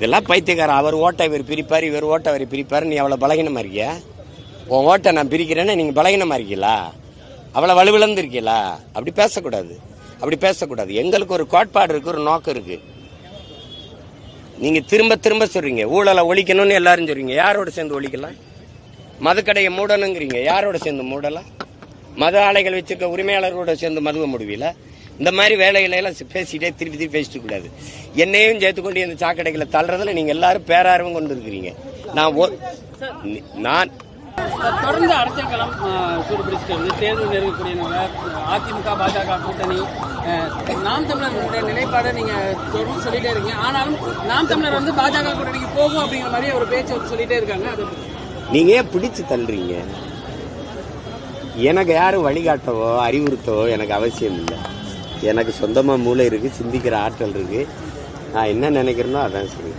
இதெல்லாம் பைத்தியக்காரன். அவர் ஓட்டை இவர் பிரிப்பார் இவர் ஓட்டை அவர் பிரிப்பார். நீ அவ்வளோ பலகீனமாக இருக்கியா? உன் ஓட்டை நான் பிரிக்கிறேன்னு நீங்கள் பலகீனமாக இருக்கீங்களா? அவ்வளோ வலுவிழந்து இருக்கீங்களா அப்படி பேசக்கூடாது. அப்படி பேசக்கூடாது. எங்களுக்கு ஒரு கோட்பாடு இருக்குது ஒரு நோக்கம் இருக்குது நீங்கள் திரும்ப திரும்ப சொல்கிறீங்க ஊழலை ஒழிக்கணும்னு எல்லாரும் சொல்றீங்க. யாரோட சேர்ந்து ஒழிக்கலாம்? மதுக்கடையை மூடணுங்கிறீங்க. யாரோட சேர்ந்து மூடலாம்? மது ஆலைகள் வச்சுருக்க உரிமையாளர்களோட சேர்ந்து மதுவை முடிவில இந்த மாதிரி வேலைகளை எல்லாம் பேசிட்டே திருப்பி திருப்பி பேசிட்டு கூடாது. என்னையும் சேர்த்து கொண்டு இந்த சாக்கடைகளை தள்ளுறதுல நீங்க எல்லாரும் பேரார்வம் கொண்டு இருக்கிறீங்க. நான் நான் தொடர்ந்து அரசியல் களம் சூடுபிடிச்சிட்டு தேர்தல் நெருங்கக்கூடிய அதிமுக பாஜக கூட்டணி நாம் தமிழர்களுடைய நிலைப்பாடை நீங்க தொடர்ந்து சொல்லிட்டே இருக்கீங்க. ஆனாலும் நாம் தமிழர் வந்து பாஜக கூட்டணிக்கு போகும் அப்படிங்கிற மாதிரி ஒரு பேச்சு வந்து சொல்லிட்டே இருக்காங்க. அது நீங்க ஏன் பிடிச்சு தள்ளுறீங்க? எனக்கு யாரும் வழிகாட்டவோ அறிவுறுத்தவோ எனக்கு அவசியம் இல்லை. எனக்கு சொந்தமா மூளை இருக்கு சிந்திக்கிற ஆற்றல் இருக்கு. நான் என்ன நினைக்கிறேனோ அதான் சரி.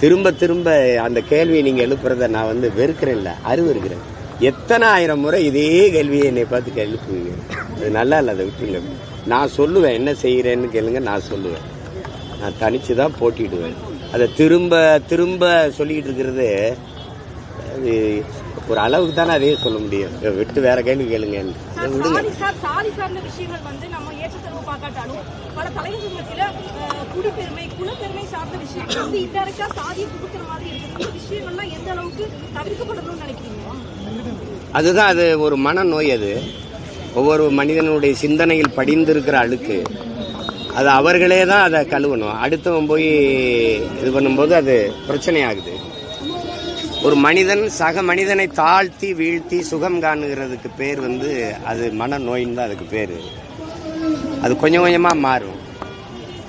திரும்ப திரும்ப அந்த கேள்வியை நீங்க எழுப்புறத நான் வந்து வெறுக்கிறேன்ல அறிவு இருக்கிறேன். எத்தனை ஆயிரம் முறை இதே கேள்வியை என்னை பார்த்து எழுப்புவீங்க? அது நல்லா இல்லை அதை விட்டுருங்க. நான் சொல்லுவேன் என்ன செய்யறேன்னு கேளுங்க நான் சொல்லுவேன். நான் தனிச்சு தான் போட்டிடுவேன் அதை திரும்ப திரும்ப சொல்லிட்டு இருக்கிறது அது ஒரு அளவுக்கு தானே அதே சொல்ல முடியும். விட்டு வேற கேள்வி கேளுங்க விடுங்க. சாதி ஏற்றத்தரவு பார்க்காட்டாலும் பல தலைவர்கள் குடிப்பெருமை குலப்பெருமை சார்ந்த விஷயங்கள் வந்து இன்டெரக்டா சாதியை புகுத்துற மாதிரி இருக்குது. இந்த விஷயங்கள்லாம் எந்த அளவுக்கு தவிர்க்கப்படணும்னு நினைக்கிறீங்க? அதுதான் அது ஒரு மனநோய் அது. ஒவ்வொரு மனிதனுடைய சிந்தனையில் படிந்திருக்கிற அழுக்கு. அது அவர்களே தான் அதை கழுவணும். அடுத்தவன் போய் இது பண்ணும்போது அது பிரச்சனை ஆகுது ஒரு மனிதன் சக மனிதனை தாழ்த்தி வீழ்த்தி சுகம் காணுகிறதுக்கு பேர் வந்து அது மனநோயின்னு தான் அதுக்கு பேர். அது கொஞ்சம் கொஞ்சமாக மாறும்.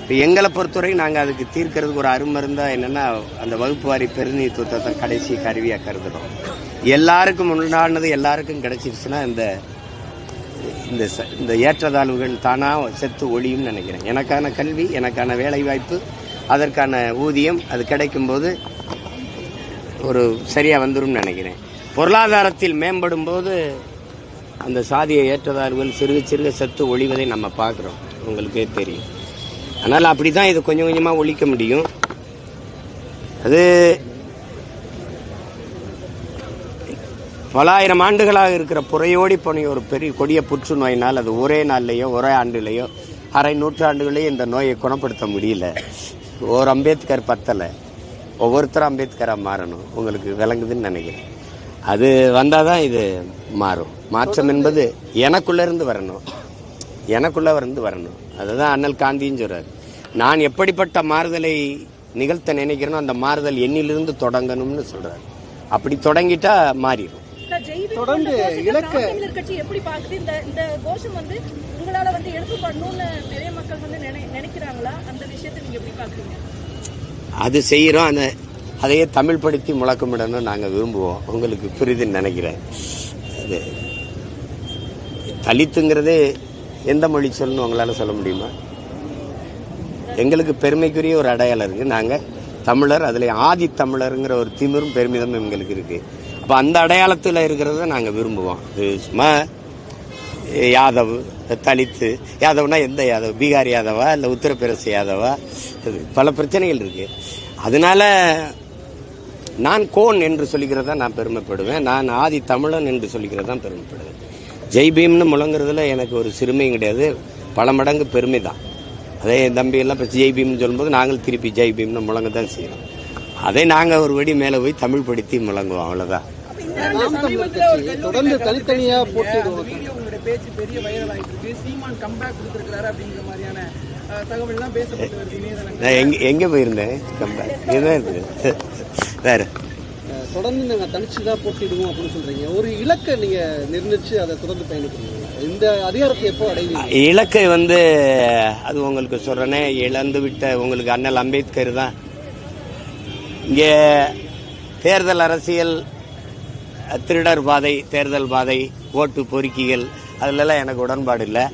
இப்போ எங்களை பொறுத்தவரைக்கும் நாங்கள் அதுக்கு தீர்க்கறதுக்கு ஒரு அருமை இருந்தால் என்னென்னா அந்த வகுப்பு வாரி பிரதிநிதித்துவத்தை தான் கடைசி கருவியாக கருதுகிறோம் எல்லாருக்கும் உண்டானது எல்லாருக்கும் கிடைச்சிருச்சுன்னா இந்த இந்த ச- இந்த ஏற்றத்தாழ்வுகள் தானாக செத்து ஒளியும் நினைக்கிறேன். எனக்கான கல்வி எனக்கான வேலை வாய்ப்பு அதற்கான ஊதியம் அது கிடைக்கும்போது ஒரு சரியாக வந்துடும் நினைக்கிறேன். பொருளாதாரத்தில் மேம்படும் போது அந்த சாதியை ஏற்றதார்கள் சிறுக சிறுக செத்து ஒழிவதை நம்ம பார்க்குறோம். உங்களுக்கே தெரியும். அதனால் அப்படி தான் இது கொஞ்சம் கொஞ்சமாக ஒழிக்க முடியும். அது பலாயிரம் ஆண்டுகளாக இருக்கிற புறையோடி போன ஒரு பெரிய கொடிய புற்றுநோயினால் அது ஒரே நாள்லையோ ஒரே ஆண்டுலேயோ அரை நூற்றாண்டுகளையோ இந்த நோயை குணப்படுத்த முடியல. ஒரு அம்பேத்கர் பத்தலை. ஒவ்வொருத்தரும் அம்பேத்கராக மாறணும். உங்களுக்கு விளங்குதுன்னு நினைக்கிறேன். அது வந்தால் தான் இது மாறும். மாற்றம் என்பது எனக்குள்ள இருந்து வரணும். எனக்குள்ள இருந்து வரணும். அதுதான் அண்ணல் காந்தியும் சொல்றாரு. நான் எப்படிப்பட்ட மாறுதலை நிகழ்த்த நினைக்கிறேனோ அந்த மாறுதல் என்னிலிருந்து தொடங்கணும்னு சொல்றாரு. அப்படி தொடங்கிட்டா மாறிடும். தொடர்ந்து இலக்க- நாம் தமிழர் கட்சி எப்படி பார்க்குது? இந்த இந்த கோஷம் வந்து உங்களால வந்து எடுக்கப்படணும்னு நிறைய மக்கள் வந்து நினை- நினைக்கிறாங்களா? அந்த விஷயத்தை நீங்க எப்படி பாக்குறீங்க அது செய்கிறோம். அந்த அதையே தமிழ் படுத்தி முழக்கமிடணும்னு நாங்கள் விரும்புவோம். உங்களுக்கு புரிதுன்னு நினைக்கிறேன். அது தலித்துங்கிறது எந்த மொழி சொல்லணும் உங்களால் சொல்ல முடியுமா? எங்களுக்கு பெருமைக்குரிய ஒரு அடையாளம் இருக்குது நாங்கள் தமிழர் அதில் ஆதி தமிழருங்கிற ஒரு திமிரும் பெருமிதமும் எங்களுக்கு இருக்குது அப்போ அந்த அடையாளத்தில் இருக்கிறத நாங்கள் விரும்புவோம். இது சும்மா யாதவ் தலித்து யாதவ்னா எந்த யாதவ்? பீகார் யாதவா இல்லை உத்தரப்பிரதேச யாதவா? பல பிரச்சனைகள் இருக்கு. அதனால நான் கோன் என்று சொல்லிக்கிறதா நான் பெருமைப்படுவேன். நான் ஆதி தமிழன் என்று சொல்லிக்கிறதா பெருமைப்படுவேன். ஜெய் பீம்னு முழங்குறதுல எனக்கு ஒரு சிறுமையும் கிடையாது. பல மடங்கு பெருமை தான் அதே என் தம்பி எல்லாம் இப்போ ஜெய் பீம்னு சொல்லும்போது நாங்கள் திருப்பி ஜெய் பீம்னு முழங்க தான் செய்கிறோம் அதை நாங்கள் ஒரு வடி மேலே போய் தமிழ் படுத்தி முழங்குவோம் அவ்வளோதான் தொடர்ந்து தனித்தனியா போட்டிடுவோம் வீடியோ உங்களுடைய பேச்சு பெரிய வைரல் ஆயிட்டு இருக்கு சீமான் கம்பேக் கொடுத்திருக்கிறாரு அப்படிங்கிற மாதிரியான அஹ், தகவல் எல்லாம் பேசப்பட்டு வருது இணையதளங்கள் நான் எங்கே எங்கே போயிருந்தேன்? கம்பேக் இதுதான் இருக்குது வேறு. தொடர்ந்து நாங்க தனிச்சு தான் போட்டிடுவோம் அப்படின்னு சொல்றீங்க. ஒரு இலக்கை நீங்க நிர்ணயிச்சு அதை தொடர்ந்து பயணிக்கிறீங்க. இந்த அதிகாரத்தை எப்போ அடைவீங்க? இலக்கை வந்து அது உங்களுக்கு சொல்றேனே இழந்து விட்ட உங்களுக்கு அண்ணல் அம்பேத்கர் தான். இங்கே தேர்தல் அரசியல் திருடர் பாதை தேர்தல் பாதை ஓட்டு பொறுக்கிகள் அதிலெல்லாம் எனக்கு உடன்பாடு இல்லை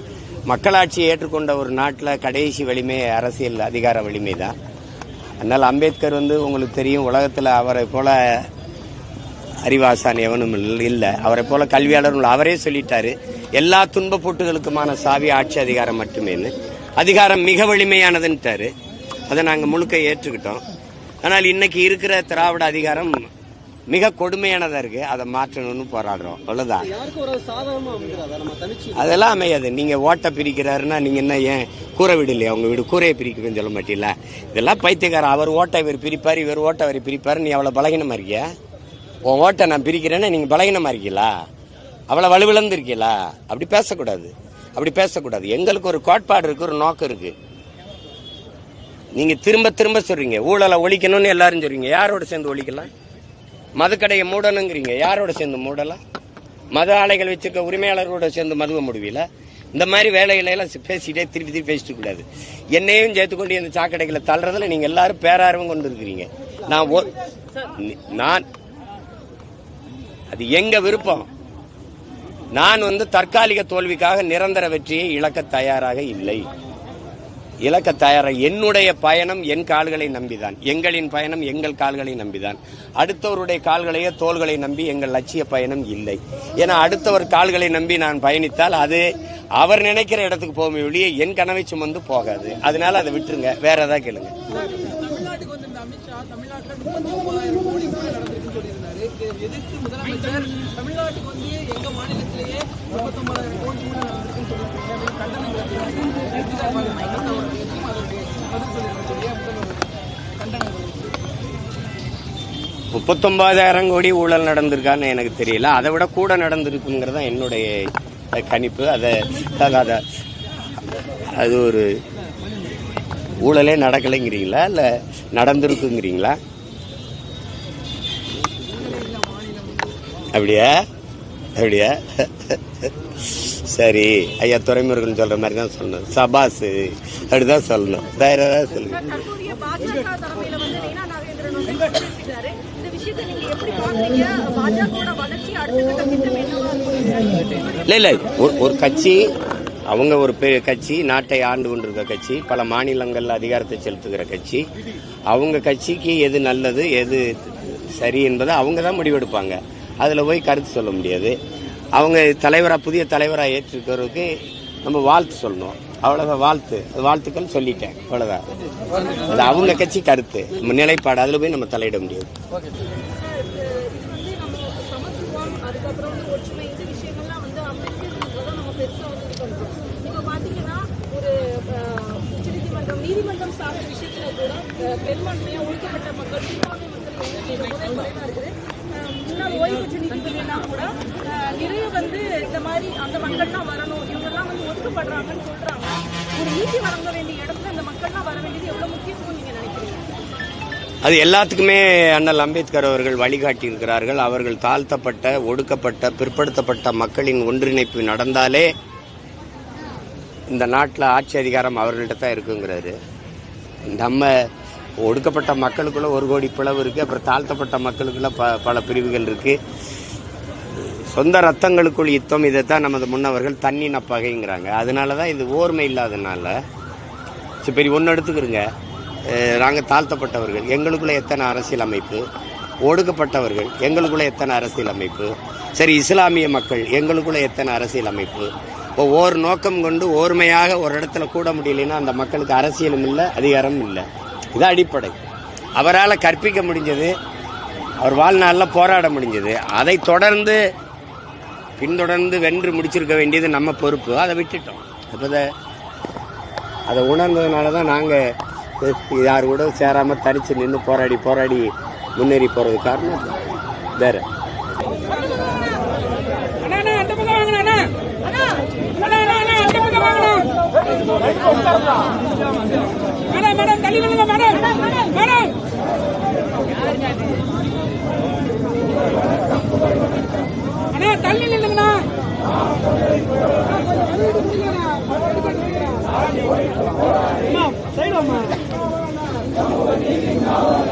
மக்களாட்சியை ஏற்றுக்கொண்ட ஒரு நாட்டில் கடைசி வலிமை அரசியல் அதிகார வலிமை தான் அதனால் அம்பேத்கர் வந்து உங்களுக்கு தெரியும் உலகத்தில் அவரை போல அறிவாசான் எவனும் இல்லை. அவரை போல கல்வியாளரும் அவரே சொல்லிட்டாரு எல்லா துன்பப்போட்டுகளுக்குமான சாவி ஆட்சி அதிகாரம் மட்டுமேன்னு. அதிகாரம் மிக வலிமையானதுன்ட்டாரு. அதை நாங்கள் முழுக்க ஏற்றுக்கிட்டோம். ஆனால் இன்னைக்கு இருக்கிற திராவிட அதிகாரம் மிக கொடுமையானதா இருக்கு. அதை மாற்றணும்னு போராடுறோம். தனிச்சு அதெல்லாம் அமையாது. நீங்க ஓட்டை பிரிக்கிறாருன்னா நீங்க என்ன ஏன் கூரை வீடு இல்லையா? உங்க வீடு கூரையை பிரிக்கணும்னு சொல்ல மாட்டீங்களா? இதெல்லாம் பைத்தியக்காரன். அவர் ஓட்டை இவர் பிரிப்பார் இவர் ஓட்டை அவர் பிரிப்பாரு. நீ அவ்வளவு பலகீனமா இருக்கியா? உன் ஓட்டை நான் பிரிக்கிறேன்னா நீங்க பலகீனமா இருக்கீங்களா? அவ்வளவு வலுவிழந்து இருக்கீங்களா அப்படி பேசக்கூடாது. அப்படி பேசக்கூடாது. எங்களுக்கு ஒரு கோட்பாடு இருக்கு ஒரு நோக்கம் இருக்கு. நீங்க திரும்ப திரும்ப சொல்றீங்க. ஊழலை ஒழிக்கணும்னு எல்லாரும் சொல்றீங்க. யாரோட சேர்ந்து ஒழிக்கலாம்? மதுக்கடையை மூடணுங்கிறீங்க. யாரோட சேர்ந்து மூடலாம் மது ஆலைகள் வச்சிருக்க உரிமையாளர்களோட சேர்ந்து மதுவை முடிவில? இந்த மாதிரி வேலைகளை எல்லாம் பேசிட்டே திருப்பி திருப்பி பேசிட்டு கூடாது. என்னையும் சேர்த்துக்கொண்டு இந்த சாக்கடைகளை தள்ளுறதுல நீங்க எல்லாரும் பேரார்வம் கொண்டு இருக்கிறீங்க. நான் ஒ- நான் அது எங்க விருப்பம்? நான் வந்து தற்காலிக தோல்விக்காக நிரந்தர வெற்றியை இழக்க தயாராக இல்லை. இலக்க தயார என்னுடைய பயணம் என் கால்களை நம்பிதான். எங்களின் பயணம் எங்கள் கால்களை நம்பிதான். அடுத்தவருடைய கால்களையோ தோள்களை நம்பி எங்கள் லட்சிய பயணம் இல்லை. ஏன்னா அடுத்தவர் கால்களை நம்பி நான் பயணித்தால் அது அவர் நினைக்கிற இடத்துக்கு போகும் வெளியே என் கனவை சுமந்து போகாது. அதனால அதை விட்டுருங்க. வேற ஏதாவது கேளுங்க. தமிழ்நாட்டுக்கு வந்து எங்க மாநிலத்திலேயே முப்பத்தொன்பதாயிரம் கோடி ஊழல் முப்பத்தொன்பதாயிரம் கோடி ஊழல் நடந்திருக்கான்னு எனக்கு தெரியல. அதை விட கூட நடந்திருக்குங்கிறது தான் என்னுடைய கணிப்பு. அதை அதை- அது ஒரு ஊழலே நடக்கலைங்கிறீங்களா? இல்லை நடந்திருக்குங்கிறீங்களா? அப்படியா? அப்படியா? சரி ஐயா துறைமுருகன் சொல்ற மாதிரி தான் சொல்லணும். சபாஸ் அப்படிதான் சொல்லணும். சொல்லுங்க. என்னவா இருக்கும்? இல்ல இல்ல ஒரு- ஒரு கட்சி அவங்க ஒரு பெரிய கட்சி நாட்டை ஆண்டு கொண்டிருக்க கட்சி பல மாநிலங்கள்ல அதிகாரத்தை செலுத்துகிற கட்சி அவங்க கட்சிக்கு எது நல்லது எது சரி என்பதை அவங்க தான் முடிவெடுப்பாங்க. அதுல போய் கருத்து சொல்ல முடியாது. அவங்க தலைவராக புதிய தலைவராக ஏற்றிருக்கிறதுக்கு நம்ம வாழ்த்து சொல்லணும். அவ்வளோதான் வாழ்த்து. வாழ்த்துக்கள் சொல்லிட்டேன். அவ்வளோதான் அது அவங்க கட்சி கருத்து. நம்ம நிலைப்பாடு அதில் போய் நம்ம தலையிட முடியாது. நீதிமன்றம் சார்ந்த கூட பெரும்பான்மையா மக்கள் சிறுபான்மை மக்கள் முன்னாள் ஓய்வு பெற்ற நீதிபதினா கூட நிறைய வந்து இந்த மாதிரி அந்த மக்கள்லாம் வரணும் இவங்கெல்லாம் வந்து ஒதுக்கப்படுறாங்கன்னு சொல்றாங்க. ஒரு நீதி வழங்க வேண்டிய இடத்துல அந்த மக்கள்லாம் வர வேண்டியது எவ்வளவு முக்கியத்துவம் நீங்க நினைக்கிறீங்க? அது எல்லாத்துக்குமே அண்ணல் அம்பேத்கர் அவர்கள் வழிகாட்டி இருக்கிறார்கள் அவர்கள் தாழ்த்தப்பட்ட ஒடுக்கப்பட்ட பிற்படுத்தப்பட்ட மக்களின் ஒன்றிணைப்பு நடந்தாலே இந்த நாட்டில் ஆட்சி அதிகாரம் அவர்கள்ட்ட தான் இருக்குங்கிறாரு. நம்ம ஒடுக்கப்பட்ட மக்களுக்குள்ள ஒரு கோடி பிளவு இருக்குது அப்புறம் தாழ்த்தப்பட்ட மக்களுக்குள்ள ப பல பிரிவுகள் இருக்குது சொந்த ரத்தங்களுக்குள் யுத்தம் இதைத்தான் நமது முன்னவர்கள் தண்ணின பகைங்கிறாங்க அதனால தான் இது ஓர்மை இல்லாதனால சரி பெரிய ஒன்று எடுத்துக்கிறோங்க நாங்கள் தாழ்த்தப்பட்டவர்கள் எங்களுக்குள்ளே எத்தனை அரசியல் அமைப்பு ஒடுக்கப்பட்டவர்கள் எங்களுக்குள்ளே எத்தனை அரசியல் அமைப்பு சரி இஸ்லாமிய மக்கள் எங்களுக்குள்ளே எத்தனை அரசியல் அமைப்பு இப்போ ஓர் நோக்கம் கொண்டு ஓர்மையாக ஒரு இடத்துல கூட முடியலைன்னா அந்த மக்களுக்கு அரசியலும் இல்லை அதிகாரமும் இல்லை. இது அடிப்படை. அவரால் கற்பிக்க முடிஞ்சது அவர் வாழ்நாளில் போராட முடிஞ்சது. அதை தொடர்ந்து பின்தொடர்ந்து வென்று முடிச்சிருக்க வேண்டியது நம்ம பொறுப்பு அதை விட்டுட்டோம் இப்போ அதை உணர்ந்ததுனால தான் நாங்கள் யார் கூட சேராமல் தனிச்சு நின்று போராடி போராடி முன்னேறி போகிறது காரணம் வேற அண்ணா power